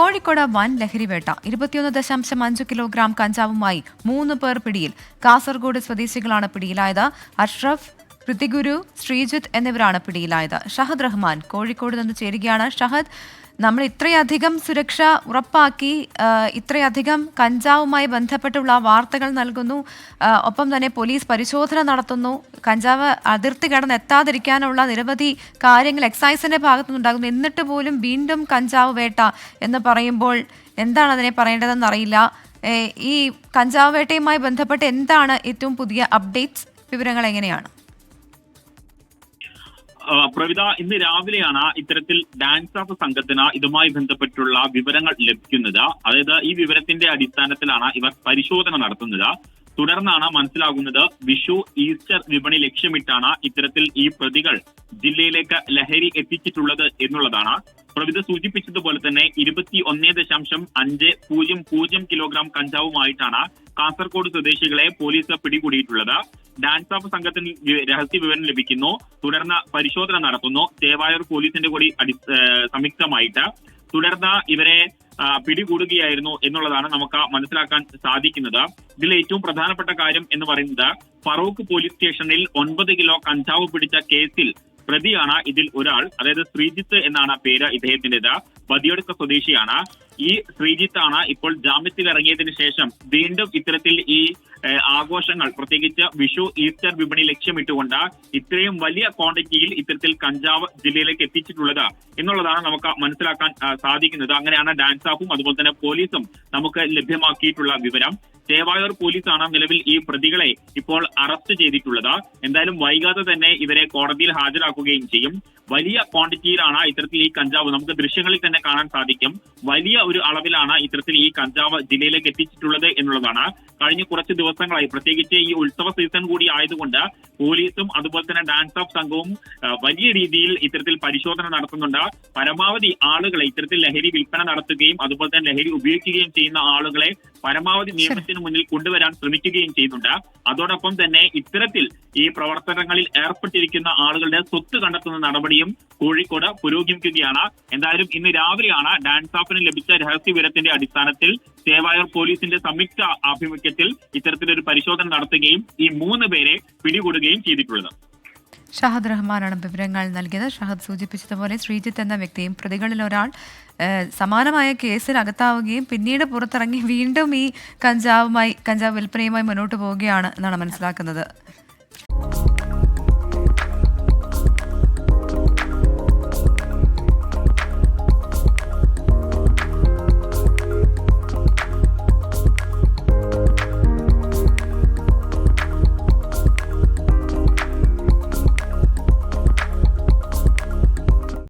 കോഴിക്കോട് വൻ ലഹരിവേട്ട ഇരുപത്തിയൊന്ന് ദശാംശം അഞ്ച് കിലോഗ്രാം കഞ്ചാവുമായി മൂന്ന് പേർ പിടിയിൽ. കാസർഗോഡ് സ്വദേശികളാണ് പിടിയിലായത്. അഷ്റഫ് പൃഥ്വിഗുരു ശ്രീജിത്ത് എന്നിവരാണ് പിടിയിലായത്. ഷഹദ് റഹ്മാൻ കോഴിക്കോട് നിന്ന് ചേരുകയാണ്. ഷഹദ് നമ്മൾ ഇത്രയധികം സുരക്ഷ ഉറപ്പാക്കി ഇത്രയധികം കഞ്ചാവുമായി ബന്ധപ്പെട്ടുള്ള വാർത്തകൾ നൽകുന്നു. ഒപ്പം തന്നെ പോലീസ് പരിശോധന നടത്തുന്നു. കഞ്ചാവ് അതിർത്തി കടന്ന് എത്താതിരിക്കാനുള്ള നിരവധി കാര്യങ്ങൾ എക്സൈസിന്റെ ഭാഗത്തുനിന്നുണ്ടാകുന്നു എന്നിട്ട് പോലും വീണ്ടും കഞ്ചാവ് വേട്ട എന്ന് പറയുമ്പോൾ എന്താണ് അതിനെ പറയേണ്ടതെന്ന് അറിയില്ല. ഈ കഞ്ചാവ് വേട്ടയുമായി ബന്ധപ്പെട്ട് എന്താണ് ഏറ്റവും പുതിയ അപ്ഡേറ്റ്സ്? വിവരങ്ങൾ എങ്ങനെയാണ്? പ്രവിത ഇന്ന് രാവിലെയാണ് ഇത്തരത്തിൽ ഡാൻസ് ഓഫ് സംഘത്തിന് ഇതുമായി ബന്ധപ്പെട്ടുള്ള വിവരങ്ങൾ ലഭിക്കുന്നത്. അതായത് ഈ വിവരത്തിന്റെ അടിസ്ഥാനത്തിലാണ് ഇവർ പരിശോധന നടത്തുന്നത്. തുടർന്നാണ് മനസ്സിലാകുന്നത് വിഷു ഈസ്റ്റർ വിപണി ലക്ഷ്യമിട്ടാണ് ഇത്തരത്തിൽ ഈ പ്രതികൾ ജില്ലയിലേക്ക് ലഹരി എത്തിച്ചിട്ടുള്ളത് എന്നുള്ളതാണ്. പ്രവിധ സൂചിപ്പിച്ചതുപോലെ തന്നെ ഇരുപത്തി ഒന്നേ ദശാംശം അഞ്ച് പൂജ്യം പൂജ്യം കിലോഗ്രാം കഞ്ചാവുമായിട്ടാണ് കാസർഗോഡ് സ്വദേശികളെ പോലീസ് പിടികൂടിയിട്ടുള്ളത്. ഡാൻസ് ഓഫ് സംഘത്തിന് രഹസ്യ വിവരം ലഭിക്കുന്നു. തുടർന്ന് പരിശോധന നടത്തുന്നു. ദേവായൂർ പോലീസിന്റെ കൂടി അടി സംയുക്തമായിട്ട് തുടർന്ന് ഇവരെ പിടികൂടുകയായിരുന്നു എന്നുള്ളതാണ് നമുക്ക് മനസ്സിലാക്കാൻ സാധിക്കുന്നത്. ഇതിൽ ഏറ്റവും പ്രധാനപ്പെട്ട കാര്യം എന്ന് പറയുന്നത് ഫറൂഖ് പോലീസ് സ്റ്റേഷനിൽ ഒൻപത് കിലോ കഞ്ചാവ് പിടിച്ച കേസിൽ പ്രതിയാണ് ഇതിൽ ഒരാൾ. അതായത് ശ്രീജിത്ത് എന്നാണ് പേര് ഇദ്ദേഹത്തിന്റേത് ബദിയടുക്ക സ്വദേശിയാണ്. ഈ ശ്രീജിത്താണ് ഇപ്പോൾ ജാമ്യത്തിൽ ഇറങ്ങിയതിന് ശേഷം വീണ്ടും ഇത്തരത്തിൽ ഈ ആഘോഷങ്ങൾ പ്രത്യേകിച്ച് വിഷു ഈസ്റ്റർ വിപണി ലക്ഷ്യമിട്ടുകൊണ്ട് ഇത്രയും വലിയ ക്വാണ്ടിറ്റിയിൽ ഇത്തരത്തിൽ കഞ്ചാവ് ജില്ലയിലേക്ക് എത്തിച്ചിട്ടുള്ളത് എന്നുള്ളതാണ് നമുക്ക് മനസ്സിലാക്കാൻ സാധിക്കുന്നത്. അങ്ങനെയാണ് ഡാൻസ് ഓഫും അതുപോലെ തന്നെ പോലീസും നമുക്ക് ലഭ്യമാക്കിയിട്ടുള്ള വിവരം. ചേവായൂർ പോലീസാണ് നിലവിൽ ഈ പ്രതികളെ ഇപ്പോൾ അറസ്റ്റ് ചെയ്തിട്ടുള്ളത്. എന്തായാലും വൈകാതെ തന്നെ ഇവരെ കോടതിയിൽ ഹാജരാക്കുകയും ചെയ്യും. വലിയ ക്വാണ്ടിറ്റിയിലാണ് ഇത്തരത്തിൽ ഈ കഞ്ചാവ്. നമുക്ക് ദൃശ്യങ്ങളിൽ തന്നെ കാണാൻ സാധിക്കും. വലിയ ഒരു അളവിലാണ് ഇത്തരത്തിൽ ഈ കഞ്ചാവ് ജില്ലയിലേക്ക് എത്തിച്ചിട്ടുള്ളത് എന്നുള്ളതാണ്. കഴിഞ്ഞ കുറച്ച് ദിവസങ്ങളായി പ്രത്യേകിച്ച് ഈ ഉത്സവ സീസൺ കൂടി ആയതുകൊണ്ട് പോലീസും അതുപോലെ തന്നെ ഡാൻസ് ഓഫ് സംഘവും വലിയ രീതിയിൽ ഇത്തരത്തിൽ പരിശോധന നടത്തുന്നുണ്ട്. പരമാവധി ആളുകളെ ഇത്തരത്തിൽ ലഹരി വിൽപ്പന നടത്തുകയും അതുപോലെ തന്നെ ലഹരി ഉപയോഗിക്കുകയും ചെയ്യുന്ന ആളുകളെ പരമാവധി നിയമത്തിന് മുന്നിൽ കൊണ്ടുവരാൻ ശ്രമിക്കുകയും ചെയ്യുന്നുണ്ട്. അതോടൊപ്പം തന്നെ ഇത്തരത്തിൽ ഈ പ്രവർത്തനങ്ങളിൽ ഏർപ്പെട്ടിരിക്കുന്ന ആളുകളുടെ സ്വത്ത് കണ്ടെത്തുന്ന നടപടിയും കോഴിക്കോട് പുരോഗമിക്കുകയാണ്. എന്തായാലും ഇന്ന് രാവിലെയാണ് ഡാൻസ് ഓഫിന് ലഭിച്ച രഹസ്യ വിവരത്തിന്റെ അടിസ്ഥാനത്തിൽ സേവായൂർ പോലീസിന്റെ സംയുക്ത ആഭിമുഖ്യത്തിൽ ഇത്തരത്തിലൊരു പരിശോധന നടത്തുകയും ഈ മൂന്ന് പേരെ പിടികൂടുകയും ചെയ്തിട്ടുള്ളത്. ഷഹദ് റഹ്മാനാണ് വിവരങ്ങൾ നൽകിയത്. ഷഹദ് സൂചിപ്പിച്ചതുപോലെ ശ്രീജിത്ത് എന്ന വ്യക്തിയും പ്രതികളിൽ ഒരാൾ സമാനമായ കേസിൽ അകത്താവുകയും പിന്നീട് പുറത്തിറങ്ങി വീണ്ടും ഈ കഞ്ചാവുമായി കഞ്ചാവ് വിൽപ്പനയുമായി മുന്നോട്ട് പോവുകയാണ് എന്നാണ് മനസ്സിലാക്കുന്നത്.